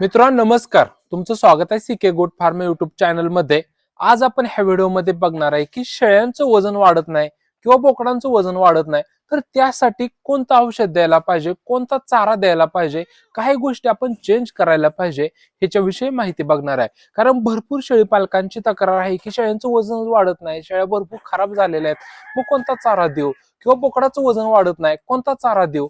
मित्रांनो नमस्कार. तुमचं स्वागत आहे सीके गोट फार्म युट्यूब चॅनलमध्ये. आज आपण ह्या व्हिडिओमध्ये बघणार आहे की शेळ्यांचं वजन वाढत नाही किंवा बोकडांचं वजन वाढत नाही. तर त्यासाठी कोणतं औषध द्यायला पाहिजे? कोणता चारा द्यायला पाहिजे? काही गोष्टी आपण चेंज करायला पाहिजे ह्याच्याविषयी माहिती बघणार आहे. कारण भरपूर शेळी पालकांची तक्रार आहे की शेळ्यांचं वजन वाढत नाही शेळ्या भरपूर खराब झालेल्या आहेत. मग कोणता चारा देऊ? किंवा बोकडाचं वजन वाढत नाही कोणता चारा देऊ?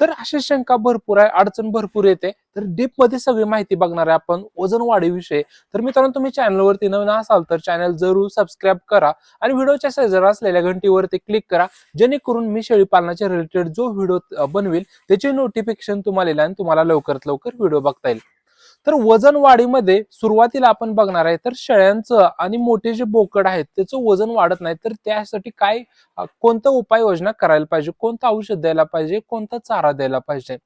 तर अशी शंका भरपूर आहे अडचण भरपूर येते. तर डीपमध्ये सगळी माहिती बघणार आहे आपण वजन वाढीविषयी तर मित्रांनो तुम्ही चॅनलवरती नवीन असाल तर चॅनल जरूर सबस्क्राईब करा आणि व्हिडिओच्या शेजार असलेल्या घंटीवरती क्लिक करा. जेणेकरून मी शेळी पालनाच्या रिलेटेड जो व्हिडिओ बनवेल त्याचे नोटिफिकेशन तुम्हाला येईल आणि तुम्हाला लवकरात लवकर व्हिडिओ बघता येईल. तर वजन वाढीमध्ये सुरुवातीला आपण बघणार आहे तर शेळ्यांचं आणि मोठे जे बोकड आहेत त्याचं वजन वाढत नाही. तर त्यासाठी काय कोणत्या कोणतं उपाययोजना करायला पाहिजे? कोणतं औषध द्यायला पाहिजे? कोणता चारा द्यायला पाहिजे?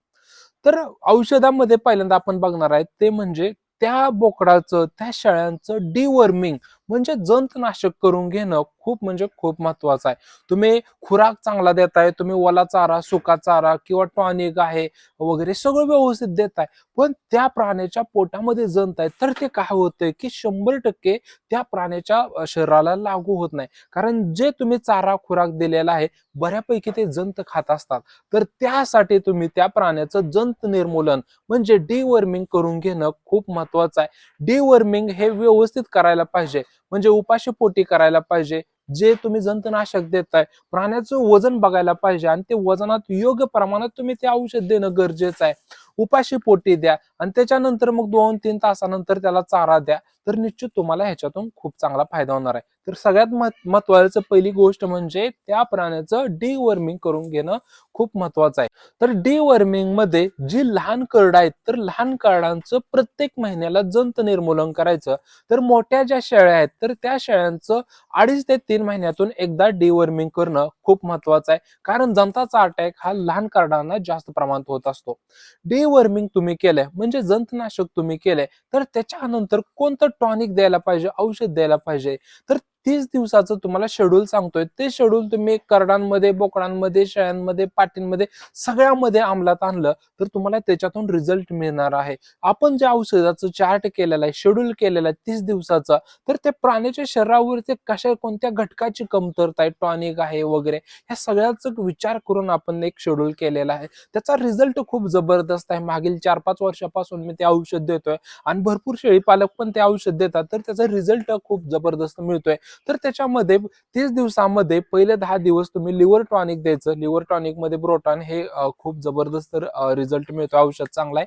तर औषधामध्ये पहिल्यांदा आपण बघणार आहे ते म्हणजे त्या बोकडाचं त्या शेळ्यांचं डिवर्मिंग म्हणजे जंतनाशक करून घेणं खूप म्हणजे खूप महत्वाचं आहे. तुम्ही खुराक चांगला देताय तुम्ही ओला चारा सुका चारा किंवा टॉनिक आहे वगैरे सगळं व्यवस्थित देताय. पण त्या प्राण्याच्या पोटामध्ये जंत आहे तर ते काय होतंय की शंभर टक्के त्या प्राण्याच्या शरीराला लागू होत नाही. कारण जे तुम्ही चारा खुराक दिलेला आहे बऱ्यापैकी ते जंत खात असतात. तर त्यासाठी तुम्ही त्या प्राण्याचं जंत निर्मूलन म्हणजे डिवर्मिंग करून घेणं खूप महत्वाचं आहे. डिवर्मिंग हे व्यवस्थित करायला पाहिजे. म्हणजे उपाशी पोटी करायला पाहिजे. जे तुम्ही जंतनाशक देताय प्राण्याचं वजन बघायला पाहिजे आणि ते वजनात योग्य प्रमाणात तुम्ही ते औषध देणं गरजेचं आहे. उपाशी पोटी द्या आणि त्याच्यानंतर मग दोन तीन तासानंतर त्याला चारा द्या. तर निश्चित तुम्हाला ह्याच्यातून खूप चांगला फायदा होणार आहे. तर सगळ्यात महत्वाचं पहिली गोष्ट म्हणजे त्या प्राण्याचं डिवर्मिंग करून घेणं खूप महत्वाचं आहे. तर डिवर्मिंगमध्ये जी लहान करड आहेत तर लहान करडांचं प्रत्येक महिन्याला जंत निर्मूलन करायचं. तर मोठ्या ज्या शेळ्या आहेत तर त्या शेळ्यांचं अडीच ते तीन महिन्यातून एकदा डिवर्मिंग करणं खूप महत्वाचं आहे. कारण जंताचा अटॅक हा लहान करडांना जास्त प्रमाणात होत असतो. डिवर्मिंग तुम्ही केलंय म्हणजे जंतनाशक तुम्ही केलंय तर त्याच्यानंतर कोणतं टॉनिक द्यायला पाहिजे औषध द्यायला पाहिजे. तर तीस दिवसाचं तुम्हाला शेड्यूल सांगतोय. ते शेड्यूल तुम्ही करडांमध्ये बोकडांमध्ये शेळ्यांमध्ये पाटींमध्ये सगळ्यामध्ये अंमलात आणलं तर तुम्हाला त्याच्यातून रिझल्ट मिळणार आहे. आपण ज्या औषधाचं चार्ट केलेलं आहे शेड्यूल केलेलं आहे तीस दिवसाचा तर ते प्राण्याच्या शरीरावर ते कशा कोणत्या घटकाची कमतरता आहे टॉनिक आहे वगैरे ह्या सगळ्याच विचार करून आपण एक शेड्यूल केलेला आहे. त्याचा रिझल्ट खूप जबरदस्त आहे. मागील चार पाच वर्षापासून मी ते औषध देतोय. आणि भरपूर शेळी पालक पण ते औषध देतात तर त्याचा रिझल्ट खूप जबरदस्त मिळतोय. तर त्याच्यामध्ये तीस दिवसामध्ये पहिले दहा दिवस तुम्ही लिव्हर टॉनिक द्यायचं. लिव्हर टॉनिकमध्ये ब्रोटॉन हे खूप जबरदस्त रिझल्ट मिळतो औषध चांगला आहे.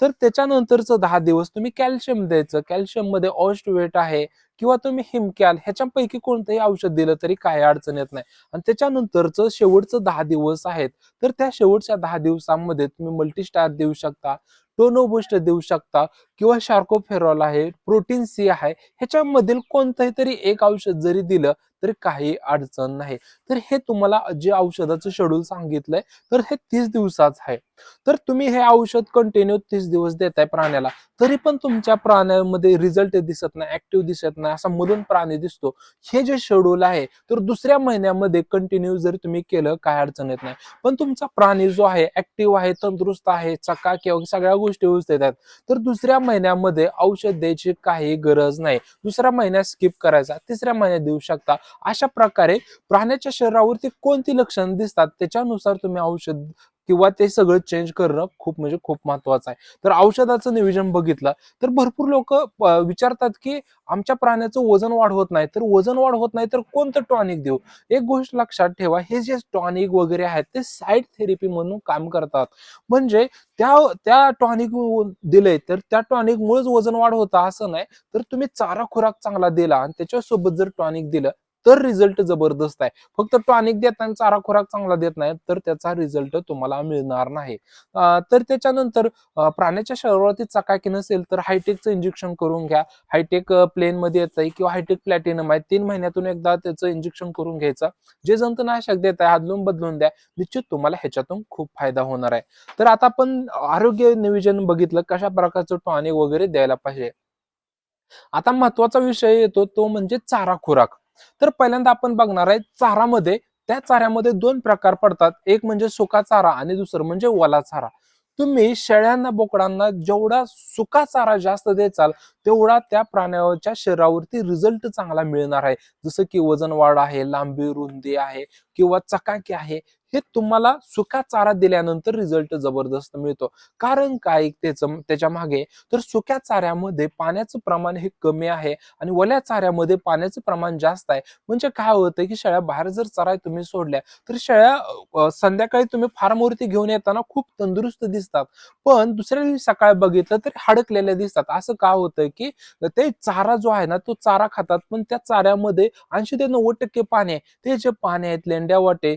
तर त्याच्यानंतरचं दहा दिवस तुम्ही कॅल्शियम द्यायचं. कॅल्शियममध्ये ऑस्टवेट आहे किंवा तुम्ही हिमकॅल ह्याच्यापैकी कोणतंही औषध दिलं तरी काही अडचण येत नाही. आणि त्याच्यानंतरचं शेवटचं दहा दिवस आहेत. तर त्या शेवटच्या दहा दिवसांमध्ये तुम्ही मल्टीस्टार देऊ शकता. टोनोबुस्ट देऊ शकता. किंवा शार्कोफेरॉल आहे प्रोटीन सी आहे ह्याच्यामधील कोणतंही तरी एक औषध जरी दिलं तरी काही अडचण नाही. तर हे तुम्हाला जे औषधाचं शेड्यूल सांगितलंय तर हे तीस दिवसाच आहे. तर तुम्ही हे औषध कंटिन्यू तीस दिवस देताय प्राण्याला तरी पण तुमच्या प्राण्यामध्ये रिझल्ट दिसत नाही ऍक्टिव्ह दिसत नाही असा मधून प्राणी दिसतो. हे जे शेड्यूल आहे तर दुसऱ्या महिन्यामध्ये कंटिन्यू जर तुम्ही केलं काय अडचण येत नाही. पण तुमचा प्राणी जो आहे ऍक्टिव्ह आहे तंदुरुस्त आहे चका किंवा सगळ्या गोष्टी व्यवस्थित आहेत. तर दुसऱ्या महिन्यामध्ये औषध द्यायची काही गरज नाही. दुसऱ्या महिन्यात स्किप करायचा तिसऱ्या महिन्यात देऊ शकता. अशा प्रकारे प्राण्याच्या शरीरावरती कोणती लक्षणं दिसतात त्याच्यानुसार तुम्ही औषध किंवा ते सगळं चेंज करणं खूप म्हणजे खूप महत्वाचं आहे. तर औषधाचं नियोजन बघितलं तर भरपूर लोक विचारतात की आमच्या प्राण्याचं वजन वाढ होत नाही तर वजन वाढ होत नाही तर कोणतं टॉनिक देऊ? एक गोष्ट लक्षात ठेवा हे जे टॉनिक वगैरे आहेत ते साईड थेरपी म्हणून काम करतात. म्हणजे त्या त्या टॉनिक दिले तर त्या टॉनिक मुळेच वजन वाढ होता असं नाही तर तुम्ही चारा खुराक चांगला दिला आणि त्याच्यासोबत जर टॉनिक दिलं तर रिझल्ट जबरदस्त आहे. फक्त टॉनिक देताना चारा खुराक चांगला देत नाही तर त्याचा रिझल्ट तुम्हाला मिळणार नाही. तर त्याच्यानंतर प्राण्याच्या शरीरावरती चकाकी नसेल तर हायटेकचं इंजेक्शन करून घ्या. हायटेक प्लेन मध्ये येत आहे किंवा हायटेक प्लॅटिनम आहे तीन महिन्यातून एकदा त्याचं इंजेक्शन करून घ्यायचं. जे जंतनाशक देत आहे हादलून बदलून द्या. निश्चित तुम्हाला ह्याच्यातून खूप फायदा होणार आहे. तर आता आपण आरोग्य नियोजन बघितलं कशा प्रकारचं टॉनिक वगैरे द्यायला पाहिजे? आता महत्त्वाचा विषय येतो तो म्हणजे चारा खुराक. तर पहिल्यांदा आपण बघणार आहे चारामध्ये. त्या चाऱ्यामध्ये दोन प्रकार पडतात. एक म्हणजे सुका चारा आणि दुसरं म्हणजे ओला चारा. तुम्ही शेळ्यांना बोकडांना जेवढा सुका चारा जास्त देचाल तेवढा त्या प्राण्याच्या शरीरावरती रिझल्ट चांगला मिळणार आहे. जसं की वजन वाढ आहे लांबी रुंदी आहे किंवा चकाकी आहे हे तुम्हाला सुका चारा दिल्यानंतर रिझल्ट जबरदस्त मिळतो. कारण काय? त्याचं त्याच्यामागे तर सुक्या चाऱ्यामध्ये पाण्याचं प्रमाण हे कमी आहे आणि वल्या चाऱ्यामध्ये पाण्याचं प्रमाण जास्त आहे. म्हणजे काय होतं की शेळ्या बाहेर जर चराय तुम्ही सोडल्या तर शेळ्या संध्याकाळी तुम्ही फार्मवरती घेऊन येताना खूप तंदुरुस्त दिसतात. पण दुसऱ्या दिवशी सकाळी बघितलं तर हडकलेल्या दिसतात. असं का होतं की ते चारा जो आहे ना तो चारा खातात पण त्या चाऱ्यामध्ये ऐंशी ते नव्वद टक्के पाणी आहे. ते जे पाणी आहेत लेंड्या वाटे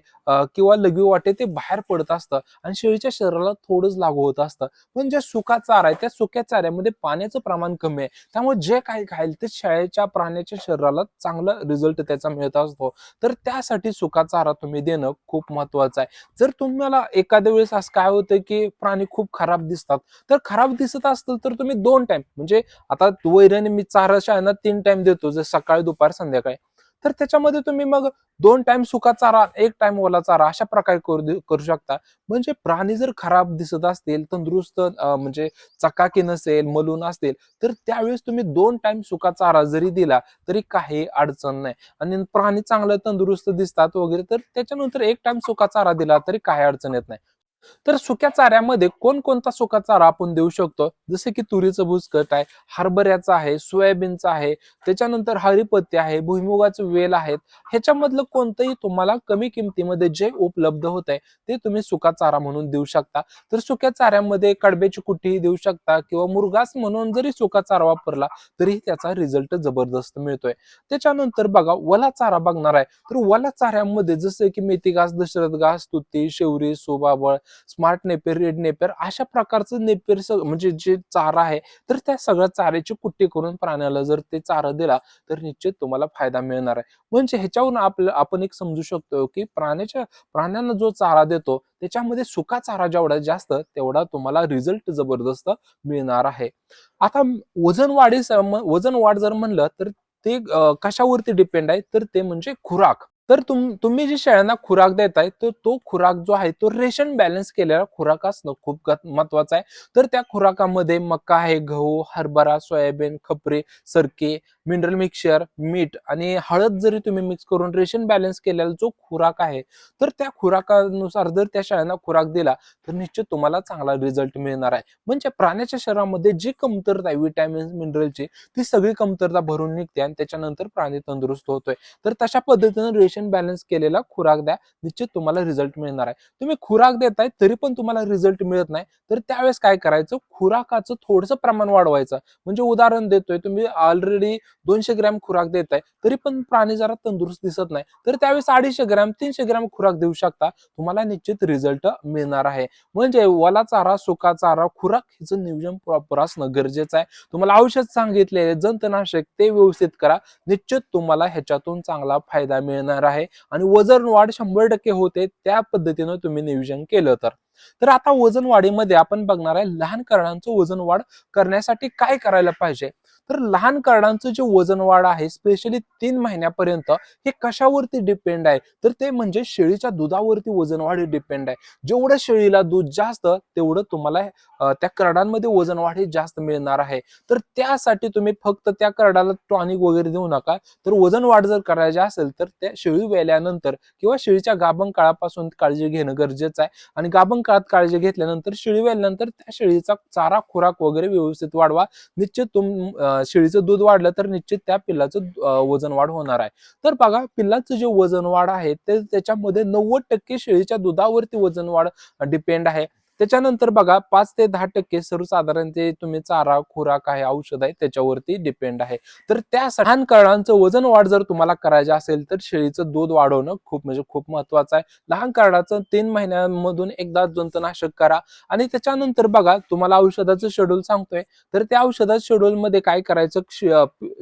किंवा लघवी वाटे ते बाहेर पडत असतं आणि शेळीच्या शरीराला थोडंच लागू होत असतं. पण ज्या सुका चारा आहे त्या सुक्या चाऱ्यामध्ये पाण्याचं प्रमाण कमी आहे. त्यामुळे जे काही खाईल ते शाळेच्या प्राण्याच्या शरीराला चांगला रिझल्ट त्याचा मिळत असतो. तर त्यासाठी सुका चारा तुम्ही देणं खूप महत्वाचं आहे. जर तुम्हाला एखाद्या वेळेस असं काय होतं की प्राणी खूप खराब दिसतात तर खराब दिसत असतील तर तुम्ही दोन टाइम म्हणजे आता वैराने मी चारा शाळेना तीन टाइम देतो जर सकाळी दुपार संध्याकाळी. तर त्याच्यामध्ये तुम्ही मग दोन टाइम सुका चारा एक टाइम ओला चारा अशा प्रकारे करू करू शकता. म्हणजे प्राणी जर खराब दिसत असतील तंदुरुस्त म्हणजे चकाकी नसेल मलून असतील तर त्यावेळेस तुम्ही दोन टाइम सुका चारा जरी दिला तरी काही अडचण नाही. आणि प्राणी चांगलं तंदुरुस्त दिसतात वगैरे तर त्याच्यानंतर एक टाइम सुका चारा दिला तरी काही अडचण येत नाही. तर सुक्या चाऱ्यामध्ये कोणकोणता सुका चारा आपण देऊ शकतो? जसे की तुरीचं भुसकट आहे हरभऱ्याचं आहे सोयाबीनचं आहे त्याच्यानंतर हरिपत्ती आहे भुईमुगाचं वेल आहेत. ह्याच्यामधलं कोणतंही तुम्हाला कमी किमतीमध्ये जे उपलब्ध होत आहे ते तुम्ही सुका चारा म्हणून देऊ शकता. तर सुक्या चाऱ्यामध्ये कडब्याची कुट्टीही देऊ शकता किंवा मुरगास म्हणून जरी सुका चारा वापरला तरीही त्याचा रिझल्ट जबरदस्त मिळतोय. त्याच्यानंतर बघा वला चारा बघणार आहे. तर वला चाऱ्यामध्ये जसं की मेथी घास दशरथ घास तुती शेवरी सोबाबळ स्मार्ट नेपेर रेड नेपेर अशा प्रकारचं नेपेर म्हणजे जे चारा आहे तर त्या सगळ्या चाऱ्याची कुट्टी करून प्राण्याला जर ते चारा दिला तर निश्चित तुम्हाला फायदा मिळणार आहे. म्हणजे ह्याच्यावरून आपलं आपण एक समजू शकतो की प्राण्याच्या प्राण्यांना जो चारा देतो त्याच्यामध्ये सुका चारा जेवढा जास्त तेवढा तुम्हाला रिझल्ट जबरदस्त मिळणार आहे. आता वजन वाढी वजन वाढ जर म्हणलं तर ते कशावरती डिपेंड आहे? तर ते म्हणजे खुराक. तर तुम तुम्ही जी शेळ्यांना खुराक देताय तर तो खुराक जो आहे तो रेशन बॅलन्स केलेला खुराक असणं खूप महत्त्वाचा आहे. तर त्या खुराकामध्ये मका आहे गहू हरभरा सोयाबीन खपरे सरके मिनरल मिक्सचर मीठ आणि हळद जरी तुम्ही मिक्स करून रेशन बॅलन्स केलेला जो खुराक आहे तर त्या खुराकानुसार जर त्या शेळ्यांना खुराक दिला तर निश्चित तुम्हाला चांगला रिझल्ट मिळणार आहे. म्हणजे प्राण्याच्या शरीरामध्ये जी कमतरता आहे विटॅमिन्स मिनरलची ती सगळी कमतरता भरून निघते आणि त्याच्यानंतर प्राणी तंदुरुस्त होतोय. तर तशा पद्धतीनं न्यूट्रिशन बॅलन्स केलेला खुराक द्या निश्चित तुम्हाला रिझल्ट मिळणार आहे. तुम्ही खुराक देताय तरी पण तुम्हाला रिझल्ट मिळत नाही. तर त्यावेळेस काय करायचं? खुराकाचं थोडंसं प्रमाण वाढवायचं. म्हणजे उदाहरण देतोय तुम्ही ऑलरेडी दोनशे ग्रॅम खुराक देताय तरी पण प्राणी जरा तंदुरुस्त दिसत नाही. तर त्यावेळेस अडीचशे ग्रॅम तीनशे ग्रॅम खुराक देऊ शकता. तुम्हाला निश्चित रिझल्ट मिळणार आहे. म्हणजे वला चारा सुका चारा खुराक हिचं नियोजन प्रॉपर असणं गरजेचं आहे. तुम्हाला औषध सांगितलेले जंतनाशक ते व्यवस्थित करा. निश्चित तुम्हाला ह्याच्यातून चांगला फायदा मिळणार आहे आणि वजन वाढ शंभर टक्के होते त्या पद्धतीनं तुम्ही नियोजन केलं तर. तर आता वजन वाढीमध्ये आपण बघणार आहे लहान कारणांचं वजन वाढ करण्यासाठी काय करायला पाहिजे? तर लहान कार्डांचं जे वजन वाढ आहे स्पेशली तीन महिन्यापर्यंत हे कशावरती डिपेंड आहे? तर ते म्हणजे शेळीच्या दुधावरती वजन वाढ डिपेंड आहे. जेवढं शेळीला दूध जास्त तेवढं तुम्हाला त्या करडांमध्ये वजन वाढ हे जास्त मिळणार आहे. तर त्यासाठी तुम्ही फक्त त्या करडाला टॉनिक वगैरे देऊ नका. तर वजन वाढ जर करायची असेल तर त्या शेळी वेल्यानंतर किंवा शेळीच्या गाभण काळापासून काळजी घेणं गरजेचं आहे. आणि गाभण काळात काळजी घेतल्यानंतर शेळी वेल्यानंतर त्या शेळीचा चारा खुराक वगैरे व्यवस्थित वाढवा. निश्चित तुम शेळीचं दूध वाढलं तर निश्चित त्या पिल्लाचं वजन वाढ होणार आहे. तर बघा पिल्लाचं जे वजन वाढ आहे ते त्याच्यामध्ये नव्वद टक्के शेळीच्या दुधावरती वजन वाढ डिपेंड आहे. त्याच्यानंतर बघा पाच ते दहा टक्के सर्वसाधारण ते तुम्ही चारा खुराक आहे औषध आहे त्याच्यावरती डिपेंड आहे. तर त्या लहान कारणांचं वजन वाढ जर तुम्हाला करायचं असेल तर शेळीचं दूध वाढवणं खूप म्हणजे खूप महत्वाचं आहे. लहान कारणाचं तीन महिन्यांमधून एकदा जंतनाशक करा. आणि त्याच्यानंतर बघा तुम्हाला औषधाचं शेड्यूल सांगतोय. तर त्या औषधात शेड्यूल मध्ये काय करायचं?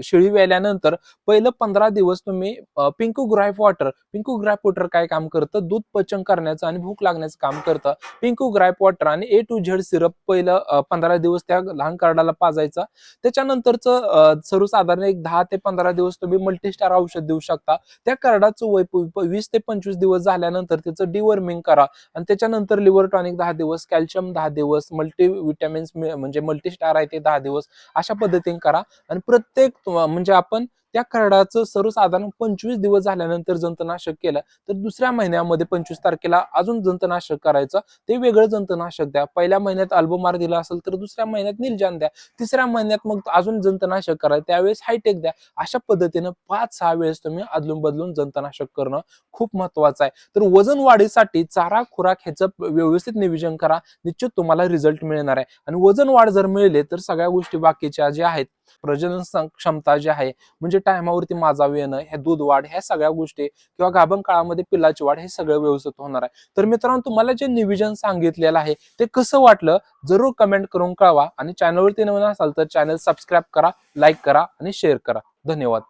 शेळी वेल्यानंतर पहिलं पंधरा दिवस तुम्ही पिंकू ग्राईफ वॉटर पिंकू ग्राफ वॉटर काय काम करतं? दूध पचन करण्याचं आणि भूक लागण्याचं काम करतं. पिंकू ग्राईफ वॉटर आणि ए टू झेड सिरप पहिलं पंधरा दिवस त्या लहान कार्डाला पाजायचा. त्याच्यानंतरचं सर्वसाधारण एक दहा ते पंधरा दिवस तुम्ही मल्टीस्टार औषध देऊ शकता. त्या कार्डाचं वय वीस ते पंचवीस दिवस झाल्यानंतर त्याचं डिवर्मिंग करा. आणि त्याच्यानंतर लिव्हर टॉनिक दहा दिवस कॅल्शियम दहा दिवस मल्टी विटॅमिन्स म्हणजे मल्टीस्टार आहे ते दहा दिवस अशा पद्धतीने करा. आणि प्रत्येक म्हणजे आपण त्या कार्डाचं सर्वसाधारण पंचवीस दिवस झाल्यानंतर जंतनाशक केलं तर दुसऱ्या महिन्यामध्ये पंचवीस तारखेला अजून जंतनाशक करायचं. ते वेगळं जंतनाशक द्या. पहिल्या महिन्यात अल्बोमार दिला असेल तर दुसऱ्या महिन्यात निलजान द्या. तिसऱ्या महिन्यात मग अजून जंतनाशक करा त्यावेळेस हायटेक द्या. अशा पद्धतीनं पाच सहा वेळेस तुम्ही अदलून बदलून जंतनाशक करणं खूप महत्वाचं आहे. तर वजन वाढीसाठी चारा खुराक ह्याचं व्यवस्थित नियोजन करा. निश्चित तुम्हाला रिझल्ट मिळणार आहे. आणि वजन वाढ जर मिळले तर सगळ्या गोष्टी बाकीच्या ज्या आहेत प्रजनन क्षमता जी आहे म्हणजे टायमावरती माजाव येणं हे दूध वाढ ह्या सगळ्या गोष्टी किंवा गाभण काळामध्ये पिल्लाची वाढ हे सगळं व्यवस्थित होणार आहे. तर मित्रांनो तुम्हाला जे निविजन सांगितलेलं आहे ते कसं वाटलं जरूर कमेंट करून कळवा. आणि चॅनलवरती नवीन असाल तर चॅनल सबस्क्राईब करा लाईक करा आणि शेअर करा. धन्यवाद.